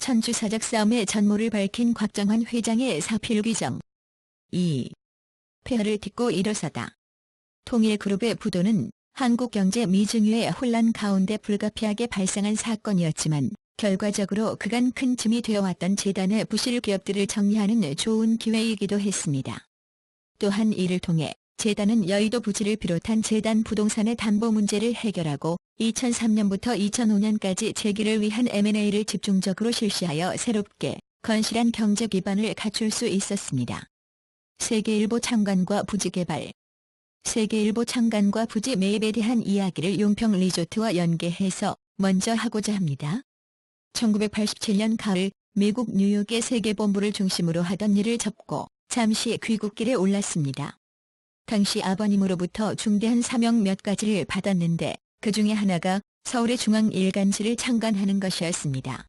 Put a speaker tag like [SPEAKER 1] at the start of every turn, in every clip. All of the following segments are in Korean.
[SPEAKER 1] 천주 사적 싸움의 전모를 밝힌 곽정환 회장의 사필 규정. 2. 폐허를 딛고 일어서다. 통일그룹의 부도는 한국경제 미증유의 혼란 가운데 불가피하게 발생한 사건이었지만 결과적으로 그간 큰 짐이 되어왔던 재단의 부실 기업들을 정리하는 좋은 기회이기도 했습니다. 또한 이를 통해 재단은 여의도 부지를 비롯한 재단 부동산의 담보 문제를 해결하고 2003년부터 2005년까지 재기를 위한 M&A를 집중적으로 실시하여 새롭게 건실한 경제 기반을 갖출 수 있었습니다. 세계일보 창간과 부지 개발 세계일보 창간과 부지 매입에 대한 이야기를 용평 리조트와 연계해서 먼저 하고자 합니다. 1987년 가을 미국 뉴욕의 세계본부를 중심으로 하던 일을 접고 잠시 귀국길에 올랐습니다. 당시 아버님으로부터 중대한 사명 몇 가지를 받았는데 그 중에 하나가 서울의 중앙 일간지를 창간하는 것이었습니다.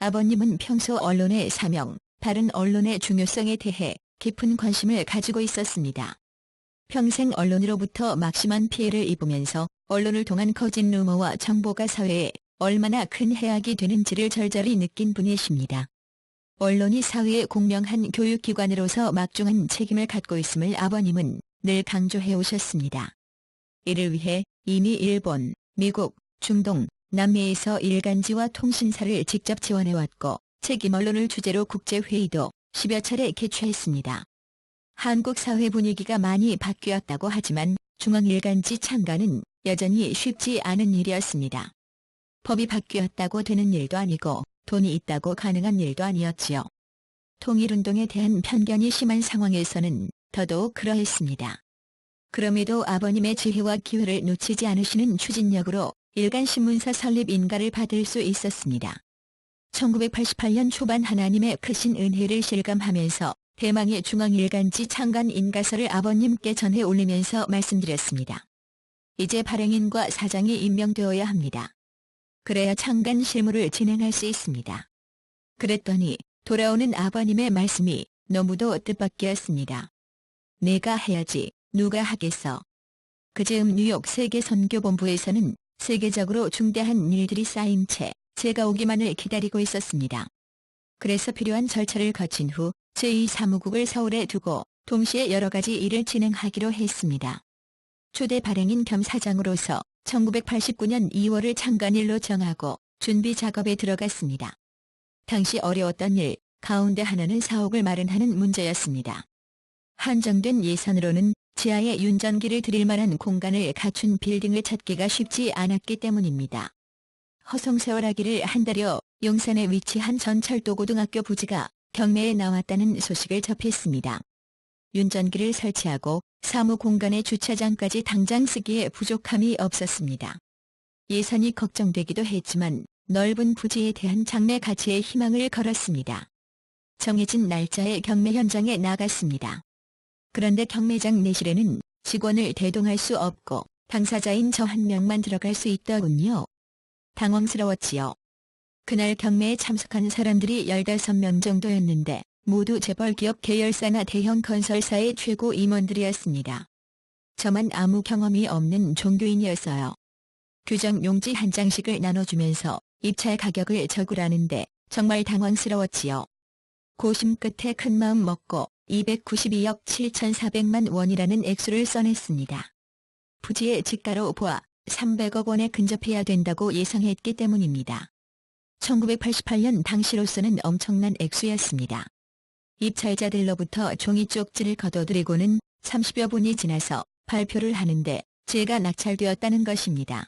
[SPEAKER 1] 아버님은 평소 언론의 사명, 다른 언론의 중요성에 대해 깊은 관심을 가지고 있었습니다. 평생 언론으로부터 막심한 피해를 입으면서 언론을 통한 거짓 루머와 정보가 사회에 얼마나 큰 해악이 되는지를 절절히 느낀 분이십니다. 언론이 사회의 공명한 교육기관으로서 막중한 책임을 갖고 있음을 아버님은 늘 강조해 오셨습니다. 이를 위해 이미 일본, 미국, 중동, 남미에서 일간지와 통신사를 직접 지원해왔고 책임 언론을 주제로 국제회의도 10여 차례 개최했습니다. 한국 사회 분위기가 많이 바뀌었다고 하지만 중앙일간지 창간은 여전히 쉽지 않은 일이었습니다. 법이 바뀌었다고 되는 일도 아니고 돈이 있다고 가능한 일도 아니었지요. 통일운동에 대한 편견이 심한 상황에서는 더더욱 그러했습니다. 그럼에도 아버님의 지혜와 기회를 놓치지 않으시는 추진력으로 일간신문사 설립 인가를 받을 수 있었습니다. 1988년 초반 하나님의 크신 은혜를 실감하면서 대망의 중앙일간지 창간 인가서를 아버님께 전해 올리면서 말씀드렸습니다. 이제 발행인과 사장이 임명되어야 합니다. 그래야 창간 실무를 진행할 수 있습니다. 그랬더니 돌아오는 아버님의 말씀이 너무도 뜻밖이었습니다. 내가 해야지 누가 하겠어. 그즈음 뉴욕 세계선교본부에서는 세계적으로 중대한 일들이 쌓인 채 제가 오기만을 기다리고 있었습니다. 그래서 필요한 절차를 거친 후 제2사무국을 서울에 두고 동시에 여러 가지 일을 진행하기로 했습니다. 초대 발행인 겸 사장으로서 1989년 2월을 창간일로 정하고 준비 작업에 들어갔습니다. 당시 어려웠던 일 가운데 하나는 사옥을 마련하는 문제였습니다. 한정된 예산으로는 지하에 윤전기를 드릴 만한 공간을 갖춘 빌딩을 찾기가 쉽지 않았기 때문입니다. 허송세월하기를 한 달여 용산에 위치한 전철도고등학교 부지가 경매에 나왔다는 소식을 접했습니다. 윤전기를 설치하고 사무 공간의 주차장까지 당장 쓰기에 부족함이 없었습니다. 예산이 걱정되기도 했지만 넓은 부지에 대한 장래 가치에 희망을 걸었습니다. 정해진 날짜에 경매 현장에 나갔습니다. 그런데 경매장 내실에는 직원을 대동할 수 없고 당사자인 저 한 명만 들어갈 수 있더군요. 당황스러웠지요. 그날 경매에 참석한 사람들이 15명 정도였는데 모두 재벌 기업 계열사나 대형 건설사의 최고 임원들이었습니다. 저만 아무 경험이 없는 종교인이었어요. 규정 용지 한 장씩을 나눠주면서 입찰 가격을 적으라는데 정말 당황스러웠지요. 고심 끝에 큰 마음 먹고 292억 7,400만 원이라는 액수를 써냈습니다. 부지의 지가로 보아 300억 원에 근접해야 된다고 예상했기 때문입니다. 1988년 당시로서는 엄청난 액수였습니다. 입찰자들로부터 종이 쪽지를 거둬들이고는 30여 분이 지나서 발표를 하는데 제가 낙찰되었다는 것입니다.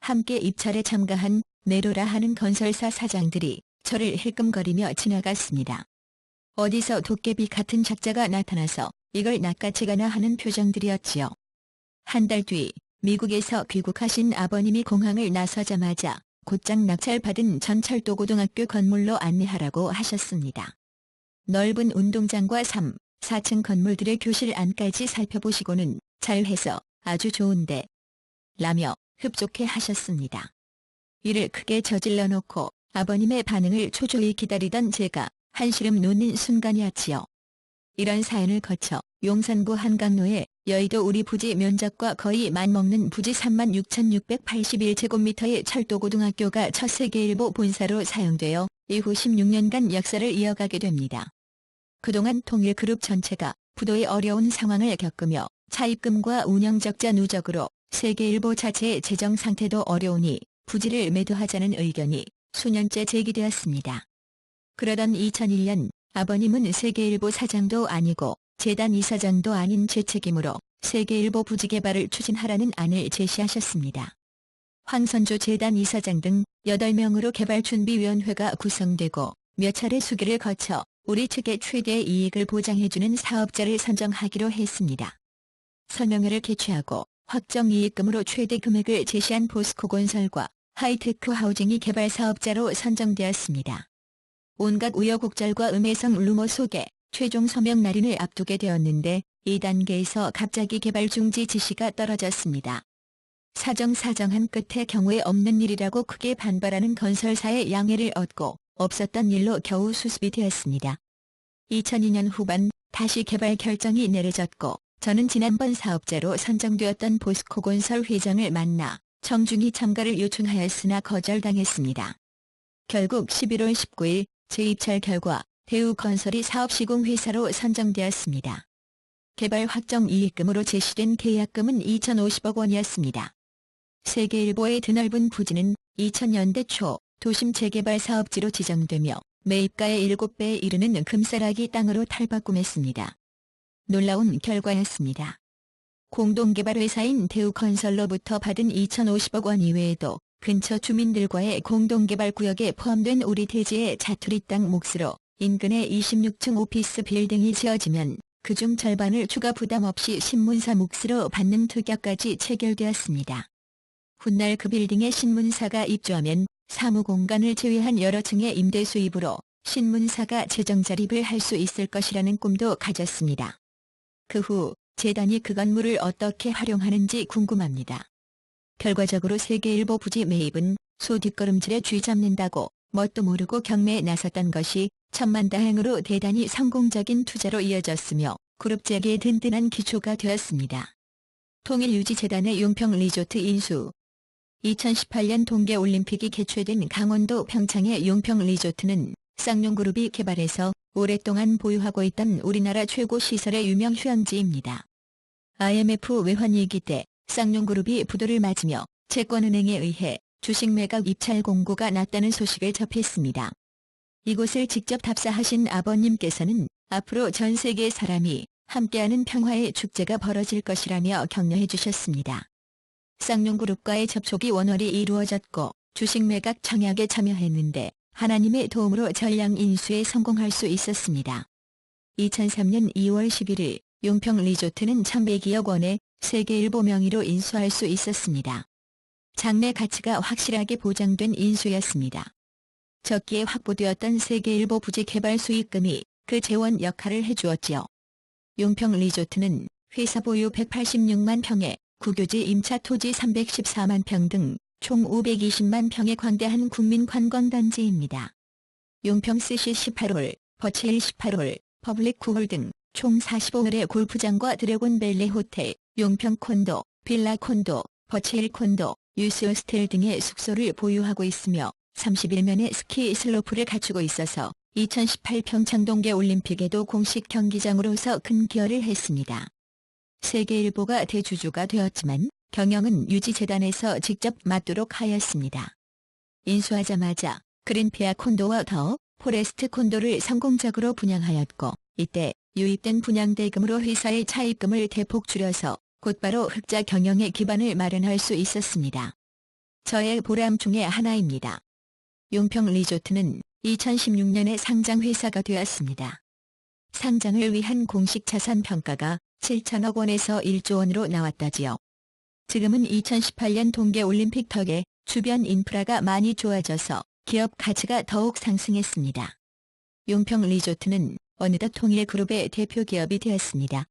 [SPEAKER 1] 함께 입찰에 참가한 네로라 하는 건설사 사장들이 저를 힐끔거리며 지나갔습니다. 어디서 도깨비 같은 작자가 나타나서 이걸 낚아채가나 하는 표정들이었지요. 한 달 뒤 미국에서 귀국하신 아버님이 공항을 나서자마자 곧장 낙찰받은 전철도 고등학교 건물로 안내하라고 하셨습니다. 넓은 운동장과 3, 4층 건물들의 교실 안까지 살펴보시고는 잘해서 아주 좋은데 라며 흡족해 하셨습니다. 이를 크게 저질러 놓고 아버님의 반응을 초조히 기다리던 제가 한시름 놓는 순간이었지요. 이런 사연을 거쳐 용산구 한강로에 여의도 우리 부지 면적과 거의 맞먹는 부지 36,681제곱미터의 철도고등학교가 첫 세계일보 본사로 사용되어 이후 16년간 역사를 이어가게 됩니다. 그동안 통일그룹 전체가 부도의 어려운 상황을 겪으며 차입금과 운영적자 누적으로 세계일보 자체의 재정 상태도 어려우니 부지를 매도하자는 의견이 수년째 제기되었습니다. 그러던 2001년 아버님은 세계일보 사장도 아니고 재단 이사장도 아닌 제 책임으로 세계일보 부지 개발을 추진하라는 안을 제시하셨습니다. 황선조 재단 이사장 등 8명으로 개발준비위원회가 구성되고 몇 차례 수기를 거쳐 우리 측의 최대 이익을 보장해주는 사업자를 선정하기로 했습니다. 설명회를 개최하고 확정 이익금으로 최대 금액을 제시한 포스코 건설과 하이테크 하우징이 개발 사업자로 선정되었습니다. 온갖 우여곡절과 음해성 루머 속에 최종 서명 날인을 앞두게 되었는데 2단계에서 갑자기 개발 중지 지시가 떨어졌습니다. 사정사정한 끝에 경우에 없는 일이라고 크게 반발하는 건설사의 양해를 얻고 없었던 일로 겨우 수습이 되었습니다. 2002년 후반 다시 개발 결정이 내려졌고 저는 지난번 사업자로 선정되었던 보스코 건설 회장을 만나 정중히 참가를 요청하였으나 거절당했습니다. 결국 11월 19일 재입찰 결과 대우건설이 사업시공회사로 선정되었습니다. 개발 확정 이익금으로 제시된 계약금은 2,050억 원이었습니다. 세계일보의 드넓은 부지는 2000년대 초 도심 재개발 사업지로 지정되며 매입가의 7배에 이르는 금싸라기 땅으로 탈바꿈했습니다. 놀라운 결과였습니다. 공동개발회사인 대우건설로부터 받은 2,050억 원 이외에도 근처 주민들과의 공동개발구역에 포함된 우리 대지의 자투리 땅 몫으로 인근에 26층 오피스 빌딩이 지어지면 그중 절반을 추가 부담 없이 신문사 몫으로 받는 특약까지 체결되었습니다. 훗날 그 빌딩에 신문사가 입주하면 사무공간을 제외한 여러 층의 임대 수입으로 신문사가 재정 자립을 할 수 있을 것이라는 꿈도 가졌습니다. 그 후 재단이 그 건물을 어떻게 활용하는지 궁금합니다. 결과적으로 세계 일보 부지 매입은 소 뒷걸음질에 쥐 잡는다고 뭣도 모르고 경매에 나섰던 것이 천만다행으로 대단히 성공적인 투자로 이어졌으며 그룹 재계의 든든한 기초가 되었습니다. 통일유지재단의 용평 리조트 인수 2018년 동계올림픽이 개최된 강원도 평창의 용평 리조트는 쌍용그룹이 개발해서 오랫동안 보유하고 있던 우리나라 최고 시설의 유명 휴양지입니다. IMF 외환위기 때 쌍용그룹이 부도를 맞으며 채권은행에 의해 주식 매각 입찰 공고가 났다는 소식을 접했습니다. 이곳을 직접 답사하신 아버님께서는 앞으로 전 세계 사람이 함께하는 평화의 축제가 벌어질 것이라며 격려해 주셨습니다. 쌍용그룹과의 접촉이 원활히 이루어졌고 주식 매각 청약에 참여했는데 하나님의 도움으로 전량 인수에 성공할 수 있었습니다. 2003년 2월 11일 용평 리조트는 1100억 원의 세계일보 명의로 인수할 수 있었습니다. 장래 가치가 확실하게 보장된 인수였습니다. 적기에 확보되었던 세계일보 부지 개발 수익금이 그 재원 역할을 해주었지요. 용평 리조트는 회사 보유 186만 평에 국유지 임차 토지 314만 평 등 총 520만 평의 광대한 국민 관광단지입니다. 용평 스시 18홀, 버체일 18홀, 퍼블릭 9홀 등 총 45홀의 골프장과 드래곤 벨레 호텔, 용평 콘도, 빌라 콘도, 버체일 콘도, 유스 호스텔 등의 숙소를 보유하고 있으며 31면의 스키 슬로프를 갖추고 있어서 2018 평창 동계 올림픽에도 공식 경기장으로서 큰 기여를 했습니다. 세계일보가 대주주가 되었지만 경영은 유지재단에서 직접 맡도록 하였습니다. 인수하자마자 그린피아 콘도와 더 포레스트 콘도를 성공적으로 분양하였고 이때 유입된 분양대금으로 회사의 차입금을 대폭 줄여서 곧바로 흑자 경영의 기반을 마련할 수 있었습니다. 저의 보람 중의 하나입니다. 용평 리조트는 2016년에 상장 회사가 되었습니다. 상장을 위한 공식 자산 평가가 7천억 원에서 1조 원으로 나왔다지요. 지금은 2018년 동계 올림픽 덕에 주변 인프라가 많이 좋아져서 기업 가치가 더욱 상승했습니다. 용평 리조트는 어느덧 통일그룹의 대표 기업이 되었습니다.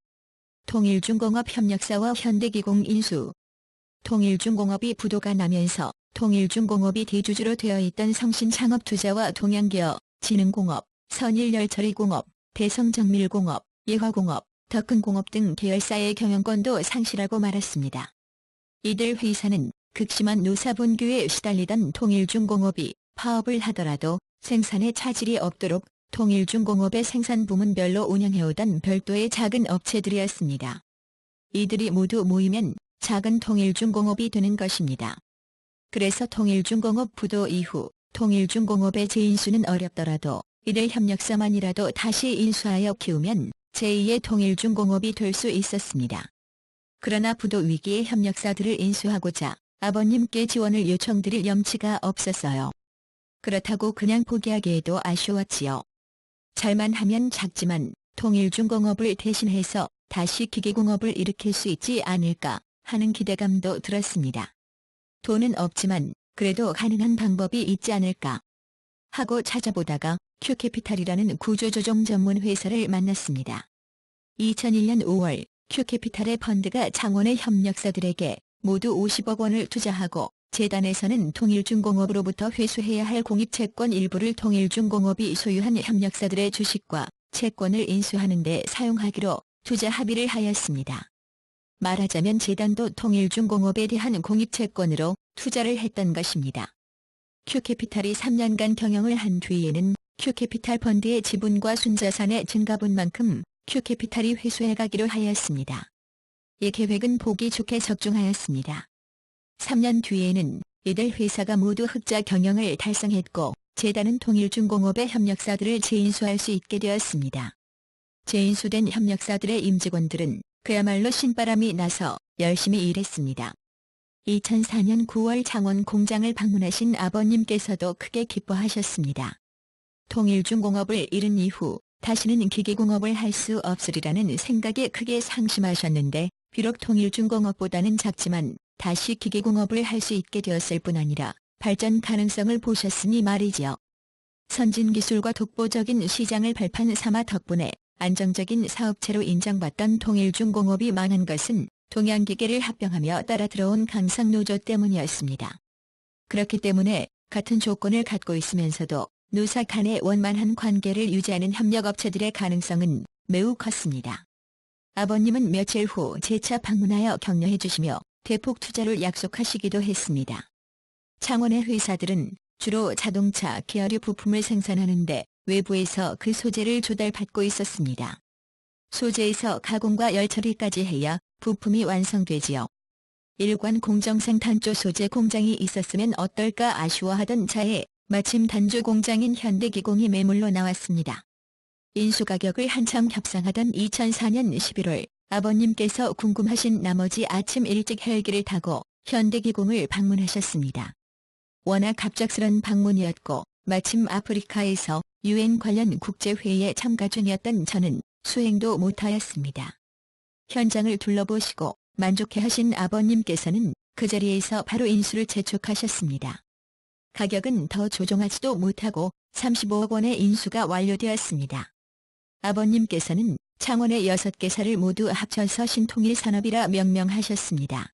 [SPEAKER 1] 통일중공업 협력사와 현대기공 인수 통일중공업이 부도가 나면서 통일중공업이 대주주로 되어 있던 성신창업투자와 동양기업, 진흥공업, 선일열처리공업, 대성정밀공업, 예화공업, 더큰 공업 등 계열사의 경영권도 상실하고 말았습니다. 이들 회사는 극심한 노사분규에 시달리던 통일중공업이 파업을 하더라도 생산에 차질이 없도록 통일중공업의 생산 부문별로 운영해오던 별도의 작은 업체들이었습니다. 이들이 모두 모이면 작은 통일중공업이 되는 것입니다. 그래서 통일중공업 부도 이후 통일중공업의 재인수는 어렵더라도 이들 협력사만이라도 다시 인수하여 키우면 제2의 통일중공업이 될 수 있었습니다. 그러나 부도 위기의 협력사들을 인수하고자 아버님께 지원을 요청드릴 염치가 없었어요. 그렇다고 그냥 포기하기에도 아쉬웠지요. 잘만 하면 작지만 통일중공업을 대신해서 다시 기계공업을 일으킬 수 있지 않을까 하는 기대감도 들었습니다. 돈은 없지만 그래도 가능한 방법이 있지 않을까 하고 찾아보다가 큐캐피탈이라는 구조조정 전문 회사를 만났습니다. 2001년 5월 큐캐피탈의 펀드가 창원의 협력사들에게 모두 50억 원을 투자하고 재단에서는 통일중공업으로부터 회수해야 할 공익채권 일부를 통일중공업이 소유한 협력사들의 주식과 채권을 인수하는 데 사용하기로 투자 합의를 하였습니다. 말하자면 재단도 통일중공업에 대한 공익채권으로 투자를 했던 것입니다. 큐캐피탈이 3년간 경영을 한 뒤에는 큐캐피탈 펀드의 지분과 순자산의 증가분만큼 큐캐피탈이 회수해가기로 하였습니다. 이 계획은 보기 좋게 적중하였습니다. 3년 뒤에는 이들 회사가 모두 흑자 경영을 달성했고 재단은 통일중공업의 협력사들을 재인수할 수 있게 되었습니다. 재인수된 협력사들의 임직원들은 그야말로 신바람이 나서 열심히 일했습니다. 2004년 9월 창원 공장을 방문하신 아버님께서도 크게 기뻐하셨습니다. 통일중공업을 잃은 이후 다시는 기계공업을 할 수 없으리라는 생각에 크게 상심하셨는데 비록 통일중공업보다는 작지만 다시 기계공업을 할 수 있게 되었을 뿐 아니라 발전 가능성을 보셨으니 말이지요. 선진 기술과 독보적인 시장을 발판 삼아 덕분에 안정적인 사업체로 인정받던 통일중공업이 망한 것은 동양기계를 합병하며 따라 들어온 강상노조 때문이었습니다. 그렇기 때문에 같은 조건을 갖고 있으면서도 노사 간의 원만한 관계를 유지하는 협력업체들의 가능성은 매우 컸습니다. 아버님은 며칠 후 재차 방문하여 격려해 주시며 대폭 투자를 약속하시기도 했습니다. 창원의 회사들은 주로 자동차, 계열류 부품을 생산하는데 외부에서 그 소재를 조달받고 있었습니다. 소재에서 가공과 열처리까지 해야 부품이 완성되지요. 일관 공정생 단조 소재 공장이 있었으면 어떨까 아쉬워하던 차에 마침 단조 공장인 현대기공이 매물로 나왔습니다. 인수가격을 한참 협상하던 2004년 11월 아버님께서 궁금하신 나머지 아침 일찍 헬기를 타고 현대기공을 방문하셨습니다. 워낙 갑작스런 방문이었고 마침 아프리카에서 유엔 관련 국제회의에 참가 중이었던 저는 수행도 못하였습니다. 현장을 둘러보시고 만족해하신 아버님께서는 그 자리에서 바로 인수를 재촉하셨습니다. 가격은 더 조정하지도 못하고 35억 원의 인수가 완료되었습니다. 아버님께서는 창원의 6개사를 모두 합쳐서 신통일산업이라 명명하셨습니다.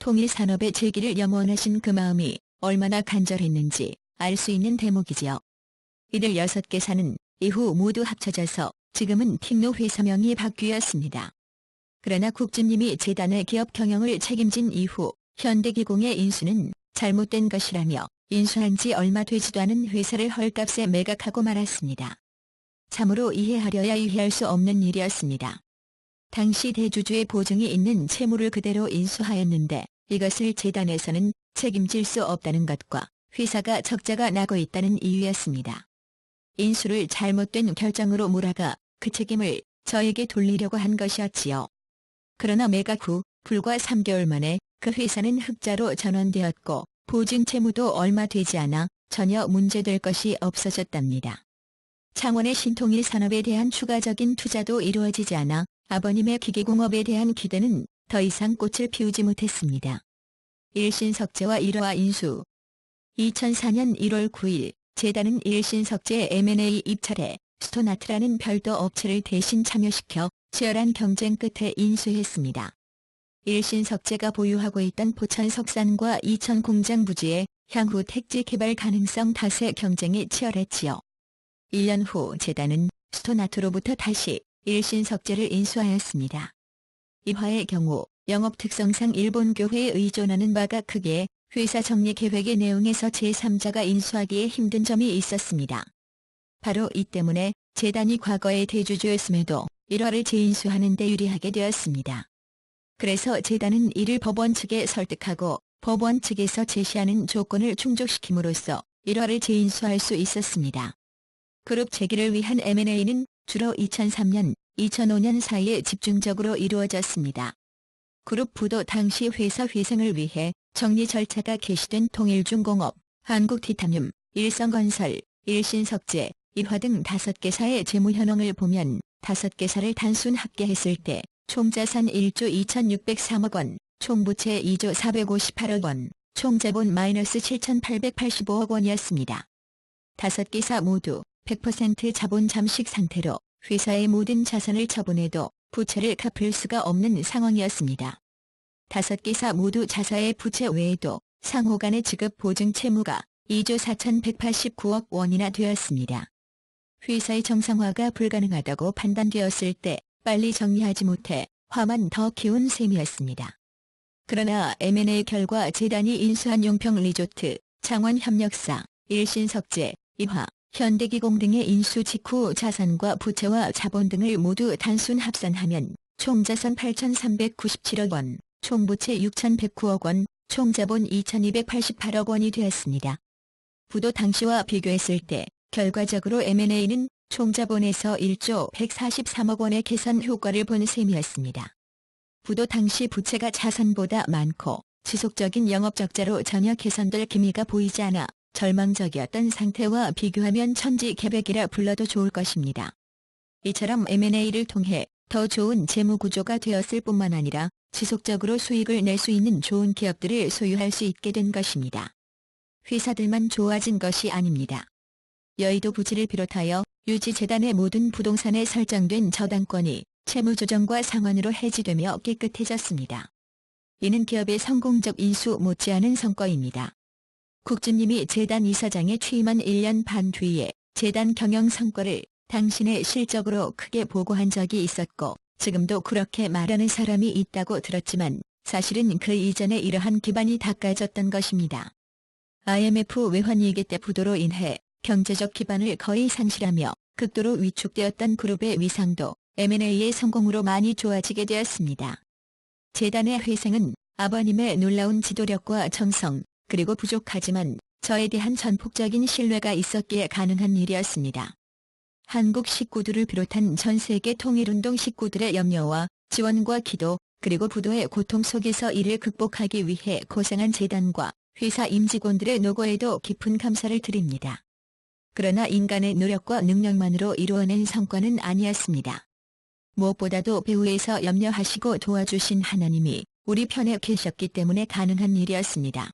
[SPEAKER 1] 통일산업의 재기를 염원하신 그 마음이 얼마나 간절했는지 알 수 있는 대목이지요. 이들 6개사는 이후 모두 합쳐져서 지금은 틱노 회사명이 바뀌었습니다. 그러나 국주님이 재단의 기업 경영을 책임진 이후 현대기공의 인수는 잘못된 것이라며 인수한 지 얼마 되지도 않은 회사를 헐값에 매각하고 말았습니다. 참으로 이해하려야 이해할 수 없는 일이었습니다. 당시 대주주의 보증이 있는 채무를 그대로 인수하였는데 이것을 재단에서는 책임질 수 없다는 것과 회사가 적자가 나고 있다는 이유였습니다. 인수를 잘못된 결정으로 몰아가 그 책임을 저에게 돌리려고 한 것이었지요. 그러나 매각 후 불과 3개월 만에 그 회사는 흑자로 전환되었고 보증 채무도 얼마 되지 않아 전혀 문제될 것이 없어졌답니다. 창원의 신통일 산업에 대한 추가적인 투자도 이루어지지 않아 아버님의 기계공업에 대한 기대는 더 이상 꽃을 피우지 못했습니다. 일신석재와 1화 인수 2004년 1월 9일 재단은 일신석재 M&A 입찰에 스토나트라는 별도 업체를 대신 참여시켜 치열한 경쟁 끝에 인수했습니다. 일신석재가 보유하고 있던 포천 석산과 이천 공장 부지에 향후 택지 개발 가능성 탓에 경쟁이 치열했지요. 1년 후 재단은 스토나트로부터 다시 일신 석재를 인수하였습니다. 이화의 경우 영업 특성상 일본 교회에 의존하는 바가 크게 회사 정리 계획의 내용에서 제3자가 인수하기에 힘든 점이 있었습니다. 바로 이 때문에 재단이 과거에 대주주였음에도 일화를 재인수하는 데 유리하게 되었습니다. 그래서 재단은 이를 법원 측에 설득하고 법원 측에서 제시하는 조건을 충족시킴으로써 일화를 재인수할 수 있었습니다. 그룹 재기를 위한 M&A는 주로 2003년, 2005년 사이에 집중적으로 이루어졌습니다. 그룹 부도 당시 회사 회생을 위해 정리 절차가 개시된 통일중공업, 한국티타늄, 일성건설, 일신석재, 일화 등 다섯 개사의 재무 현황을 보면 다섯 개사를 단순 합계했을 때 총자산 1조 2,603억 원, 총부채 2조 458억 원, 총자본 마이너스 7,885억 원이었습니다. 다섯 개사 모두 100% 자본 잠식 상태로 회사의 모든 자산을 처분해도 부채를 갚을 수가 없는 상황이었습니다. 다섯 개사 모두 자사의 부채 외에도 상호 간의 지급 보증 채무가 2조 4,189억 원이나 되었습니다. 회사의 정상화가 불가능하다고 판단되었을 때 빨리 정리하지 못해 화만 더 키운 셈이었습니다. 그러나 M&A 결과 재단이 인수한 용평 리조트, 창원 협력사, 일신석재, 이화, 현대기공 등의 인수 직후 자산과 부채와 자본 등을 모두 단순 합산하면 총자산 8,397억 원, 총부채 6,109억 원, 총자본 2,288억 원이 되었습니다. 부도 당시와 비교했을 때 결과적으로 M&A는 총자본에서 1조 143억 원의 계산 효과를 본 셈이었습니다. 부도 당시 부채가 자산보다 많고 지속적인 영업 적자로 전혀 개선될 기미가 보이지 않아 절망적이었던 상태와 비교하면 천지개벽이라 불러도 좋을 것입니다. 이처럼 M&A를 통해 더 좋은 재무 구조가 되었을 뿐만 아니라 지속적으로 수익을 낼 수 있는 좋은 기업들을 소유할 수 있게 된 것입니다. 회사들만 좋아진 것이 아닙니다. 여의도 부지를 비롯하여 유지재단의 모든 부동산에 설정된 저당권이 채무조정과 상환으로 해지되며 깨끗해졌습니다. 이는 기업의 성공적 인수 못지않은 성과입니다. 국주님이 재단 이사장에 취임한 1년 반 뒤에 재단 경영 성과를 당신의 실적으로 크게 보고한 적이 있었고 지금도 그렇게 말하는 사람이 있다고 들었지만 사실은 그 이전에 이러한 기반이 닦아졌던 것입니다. IMF 외환위기 때 부도로 인해 경제적 기반을 거의 상실하며 극도로 위축되었던 그룹의 위상도 M&A의 성공으로 많이 좋아지게 되었습니다. 재단의 회생은 아버님의 놀라운 지도력과 정성, 그리고 부족하지만 저에 대한 전폭적인 신뢰가 있었기에 가능한 일이었습니다. 한국 식구들을 비롯한 전 세계 통일운동 식구들의 염려와 지원과 기도, 그리고 부도의 고통 속에서 이를 극복하기 위해 고생한 재단과 회사 임직원들의 노고에도 깊은 감사를 드립니다. 그러나 인간의 노력과 능력만으로 이루어낸 성과는 아니었습니다. 무엇보다도 배후에서 염려하시고 도와주신 하나님이 우리 편에 계셨기 때문에 가능한 일이었습니다.